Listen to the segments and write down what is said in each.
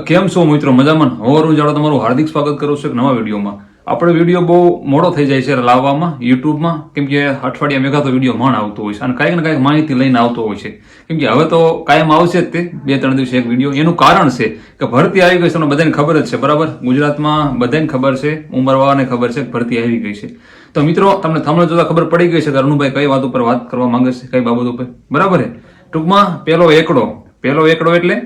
કેમ છો મિત્રો? મજામાં? હવારું જાડો તમારું હાર્દિક સ્વાગત કરું છું એક નવા વિડીયોમાં. આપણે વીડિયો બહુ મોડો થઈ જાય છે લાવવામાં, યુટ્યુબમાં. કેમ કે અઠવાડિયા મેઘા તો વીડિયો મણ આવતો હોય છે અને કાંઈક ને કાંઈક માહિતી લઈને આવતો હોય છે. કેમ કે હવે તો કાયમ આવશે જ તે, બે, ત્રણ દિવસે એક વીડિયો. એનું કારણ છે કે ભરતી આવી ગઈ છે, તમને બધાને ખબર જ છે, બરાબર? ગુજરાતમાં બધાને ખબર છે ઉંમરવાળાને ખબર છે કે ભરતી આવી ગઈ છે. તો મિત્રો, તમને થમણે જોતા ખબર પડી ગઈ છે કે અરુણભાઈ કઈ વાત ઉપર વાત કરવા માંગે છે, કઈ બાબત ઉપર? બરાબર છે ટૂંકમાં પહેલો એકડો. પહેલો એકડો એટલે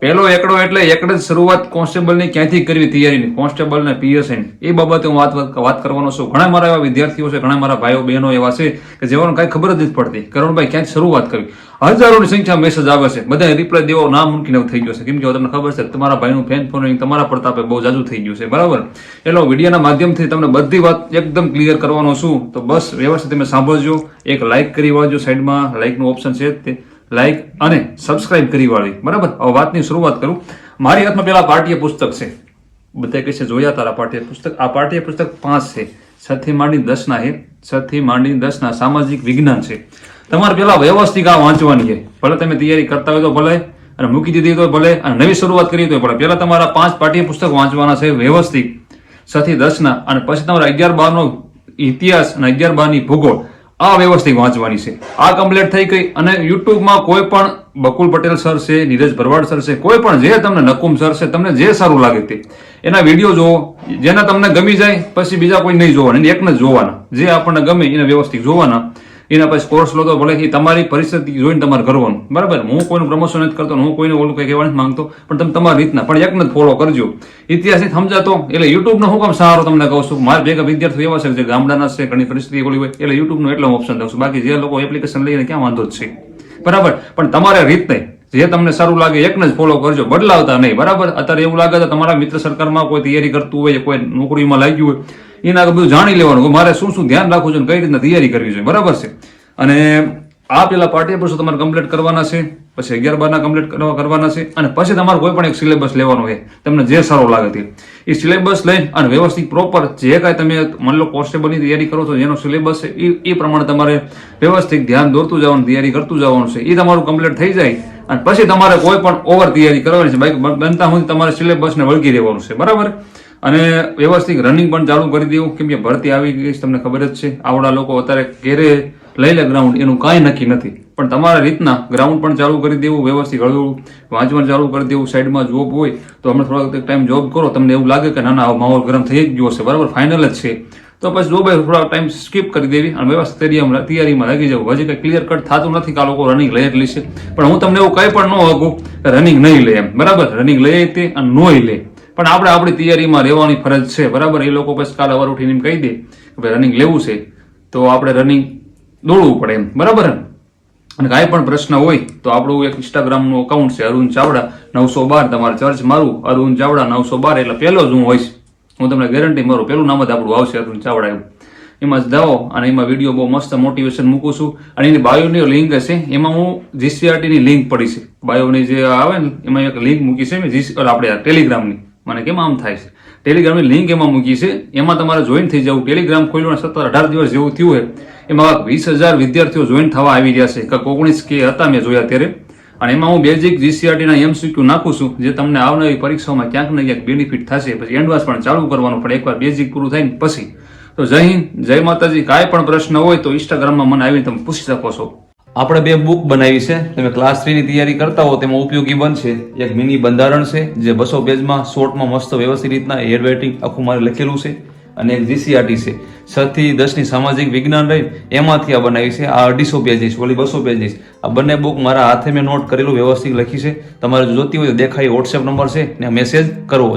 પહેલો એકડો એટલે એકડ જ શરૂઆત કોન્સ્ટેબલની ક્યાંથી કરવી તૈયારીની? કોન્સ્ટેબલ ને પીએસઆઈ એ બાબતે હું વાત વાત કરવાનો છું. ઘણા મારા એવા વિદ્યાર્થીઓ છે, ઘણા મારા ભાઈઓ, બહેનો એવા છે કે જેઓને કાંઈ ખબર જ નથી પડતી કરણભાઈ ક્યાંથી શરૂઆત કરવી? હજારોની સંખ્યા મેસેજ આવે છે. બધા રિપ્લાય દેવો ના મૂકીને થઈ ગયો છે કેમ કે તમને ખબર છે તમારા ભાઈનું ફેન ફોલોઈંગ તમારા પ્રતાપે બહુ જાજુ થઈ ગયું છે. બરાબર? એટલે વિડીયોના માધ્યમથી તમને બધી વાત એકદમ ક્લિયર કરવાનો છું. તો બસ વ્યવસ્થિત તમે સાંભળજો. એક લાઈક કરી વાળજો સાઈડમાં લાઇકનું ઓપ્શન છે તે. લાઈક અને સબસ્ક્રાઇબ કરી વાળી. બરાબર? હવે વાતની શરૂઆત કરું. મારી હાથમાં પેલા પાઠ્ય પુસ્તક છે. બધા કહે છે, જોયા તારા પાઠ્ય પુસ્તક આ પાઠ્ય પુસ્તક પાંચ છે. છથી માંડી દસના છે. છ માંડી દસના સામાજિક વિજ્ઞાન છે. તમારે પેલા વ્યવસ્થિત આ વાંચવાની છે. ભલે તમે તૈયારી કરતા હોય તો ભલે, અને મૂકી દીધી તો ભલે, અને નવી શરૂઆત કરી તો ભલે. પેલા તમારા પાંચ પાઠ્ય પુસ્તક વાંચવાના છે વ્યવસ્થિત. છથી દસના, અને પછી તમારા અગિયાર બારનો ઇતિહાસ અને અગિયાર બારની ભૂગોળ. આ વ્યવસ્થિત વાંચવાની છે. આ કમ્પ્લેટ થઈ ગઈ અને યુટ્યુબમાં કોઈ પણ બકુલ પટેલ સર છે, નીરજ ભરવાડ સર છે, કોઈ પણ જે તમને નકુમ સર છે, તમને જે સારું લાગે તે, એના વીડિયો જોવો જેના તમને ગમી જાય, પછી બીજા કોઈ નહીં જોવાના. એકને જોવાના. જે આપણને ગમે એને વ્યવસ્થિત જોવાના. એના પછી કોર્સ લો તો ભલે એ તમારી પરિસ્થિતિ જોઈને તમારે કરવાનું. બરાબર? હું કોઈનું પ્રમોશન નથી કરતો હું કોઈને ઓલું કંઈ કહેવા નથી માંગતો, પણ તમે તમારી રીતના, પણ એકને જ ફોલો કરજો. ઇતિહાસથી સમજાતો, એટલે યુટ્યુબનો હું કામ સહારો તમને કહું છું. મારા ભેગા વિદ્યાર્થીઓ એવા છે જે ગામડાના છે, ઘણી પરિસ્થિતિ ઓલી હોય, એટલે યુટ્યુબનો એટલો ઓપ્શન દઉં છું. બાકી જે લોકો એપ્લિકેશન લઈને ક્યાં વાંધો જ છે? બરાબર? પણ તમારે રીત નહીં જે તમને સારું લાગે, એકને જ ફોલો કરજો. બદલાવતા નહીં. બરાબર? અત્યારે એવું લાગે તો તમારા મિત્ર સરકારમાં કોઈ તૈયારી કરતું હોય, કોઈ નોકરીમાં લાગ્યું હોય એના બધું જાણી લેવાનું મારે શું શું ધ્યાન રાખવું છે કઈ રીતના તૈયારી કરવી જોઈએ બરાબર છે? અને આ પેલા પાઠ્યપુસ્તકો તમારે કમ્પ્લીટ કરવાના છે? પછી અગિયાર બારના કમ્પ્લીટ કરવાના છે? અને પછી તમારે કોઈ પણ એક સિલેબસ લેવાનો હોય, તમને જે સારો લાગે તે. એ સિલેબસ લઈને અને વ્યવસ્થિત પ્રોપર જે કાંઈ તમે માની લો કોન્સ્ટેબલની તૈયારી કરો છો, જેનો સિલેબસ છે, એ એ પ્રમાણે તમારે વ્યવસ્થિત ધ્યાન દોરતું જવાનું, તૈયારી કરતું જવાનું છે. એ તમારું કમ્પ્લીટ થઈ જાય અને પછી તમારે કોઈ પણ ઓવર તૈયારી કરવાની છે. બાઈક બનતા હું તમારે સિલેબસને વળગી રહેવાનું છે. બરાબર? અને વ્યવસ્થિત રનિંગ પણ ચાલુ કરી દેવું. કેમ કે ભરતી આવી ગઈ તમને ખબર જ છે. આવડા લોકો અત્યારે ઘેરે લઈ લે ગ્રાઉન્ડ એનું કાંઈ નક્કી નથી. પણ તમારા રીતના ગ્રાઉન્ડ પણ ચાલુ કરી દેવું, વ્યવસ્થિત હળવું વાંચવાનું ચાલુ કરી દેવું સાઈડમાં જોબ હોય, તો હમણાં થોડાક ટાઈમ જોબ કરો. તમને એવું લાગે કે ના ના માહોલ ગરમ થઈ જ ગયો છે. બરાબર ફાઇનલ જ છે. તો પછી જોબ થોડા ટાઈમ સ્કીપ કરી દેવી અને વ્યવસ્થિત તૈયારીમાં લાગી જવું. હજી કંઈ ક્લિયર કટ થતું નથી કે આ લોકો રનિંગ લઈ લેશે પણ હું તમને એવું કંઈ પણ ન હકું રનિંગ નહીં લે એમ. બરાબર રનિંગ લઈ તે અને નોય લે. પણ આપણે આપણી તૈયારીમાં રહેવાની ફરજ છે, બરાબર? એ લોકો પછી કાલ અવાર ઉઠીને કહી દે કે ભાઈ રનિંગ લેવું છે, તો આપણે રનિંગ દોડવું પડે એમ, બરાબર? અને કાંઈ પણ પ્રશ્ન હોય તો આપણું એક ઇન્સ્ટાગ્રામનું અકાઉન્ટ છે, અરુણ ચાવડા, નવસો બાર, તમારે ચર્ચ મારું અરુણ ચાવડા, નવસો બાર, એટલે પહેલો જ હું હોઈશ. હું તમને ગેરંટી મારું પહેલું નામ જ આપણું આવશે, અરુણ ચાવડા એવું એમાં જ જાઓ અને એમાં વીડિયો બહુ મસ્ત મોટિવેશન મૂકું છું. અને એની બાયોની લિંક હશે, એમાં હું જીસીઆરટીની લિંક પડી છે બાયોની જે આવે ને, એમાં એક લિંક મૂકી છે મેં જીસી આપણે ટેલિગ્રામની મને કેમ આમ થાય છે? ટેલિગ્રામની લિંક એમાં મૂકી છે. એમાં તમારે જોઈન થઈ જવું. ટેલિગ્રામ ખોલ્યું સત્તર અઢાર દિવસ જેવું થયું હોય એમાં વીસ હજાર વિદ્યાર્થીઓ જોઈન થવા આવી રહ્યા છે. કે ઓગણીસ કે હતા મેં જોયા ત્યારે. અને એમાં હું બેઝિક જીસીઆરટીના એમસીક્યુ નાખું છું, જે તમને આવનારી પરીક્ષાઓમાં ક્યાંક ને ક્યાંક બેનિફિટ થશે. પછી એડવાન્સ પણ ચાલુ કરવાનું, પણ એકવાર બેઝિક પૂરું થાય પછી. તો જય હિન્દ, જય માતાજી. કાંઈ પણ પ્રશ્ન હોય તો ઇન્સ્ટાગ્રામમાં મને આવીને તમે પૂછી શકો છો. આપણે બે બુક બનાવી છે. તમે ક્લાસ થ્રીની તૈયારી કરતા હો, તેમાં ઉપયોગી બનશે. એક મિની બંધારણ છે, જે બસો પેજમાં શોર્ટમાં મસ્ત વ્યવસ્થિત રીતના હેડ રાઇટિંગ આખું મારે લખેલું છે અને એક જીસીઆરટી છે. છ થી દસની સામાજિક વિજ્ઞાન રહી, એમાંથી આ બનાવી છે. આ અઢીસો પેજીસ ઓલી બસો પેજીસ આ બંને બુક મારા હાથે મેં નોટ કરેલું, વ્યવસ્થિત લખી છે. તમારે જોતી હોય તો દેખાય વોટ્સએપ નંબર છે, ને મેસેજ કરવો